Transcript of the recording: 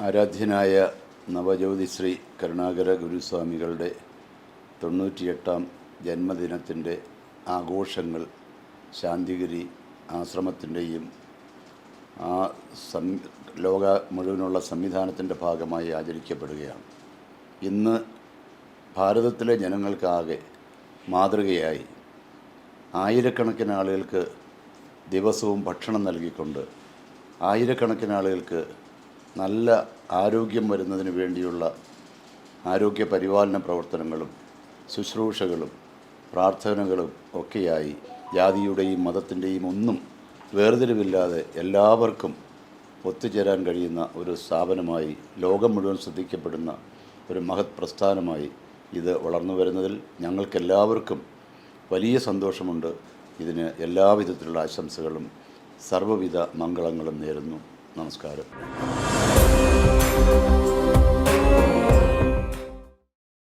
ആരാധ്യനായ നവജ്യോതി ശ്രീ കരുണാകര ഗുരുസ്വാമികളുടെ തൊണ്ണൂറ്റിയെട്ടാം ജന്മദിനത്തിന്റെ ആഘോഷങ്ങൾ ശാന്തിഗിരി ആശ്രമത്തിന്റെയും ആ സം ലോക മുഴുവനുള്ള സംവിധാനത്തിന്റെ ഭാഗമായി ആചരിക്കപ്പെടുകയാണ്. ഇന്ന് ഭാരതത്തിലെ ജനങ്ങൾക്കാകെ മാതൃകയായി ആയിരക്കണക്കിന് ആളുകൾക്ക് ദിവസവും ഭക്ഷണം നൽകിക്കൊണ്ട് ആയിരക്കണക്കിന് ആളുകൾക്ക് നല്ല ആരോഗ്യം വരുന്നതിന് വേണ്ടിയുള്ള ആരോഗ്യ പരിപാലന പ്രവർത്തനങ്ങളും ശുശ്രൂഷകളും പ്രാർത്ഥനകളും ഒക്കെയായി ജാതിയുടെയും മതത്തിന്റെയും ഒന്നും വേർതിരിവില്ലാതെ എല്ലാവർക്കും ഒത്തുചേരാൻ കഴിയുന്ന ഒരു സ്ഥാപനമായി ലോകം മുഴുവൻ ശ്രദ്ധിക്കപ്പെടുന്ന ഒരു മഹത് പ്രസ്ഥാനമായി ഇത് വളർന്നു വരുന്നതിൽ ഞങ്ങൾക്കെല്ലാവർക്കും വലിയ സന്തോഷമുണ്ട്. ഇതിന് എല്ലാവിധത്തിലുള്ള ആശംസകളും സർവവിധ മംഗളങ്ങളും നേരുന്നു. നമസ്കാരം.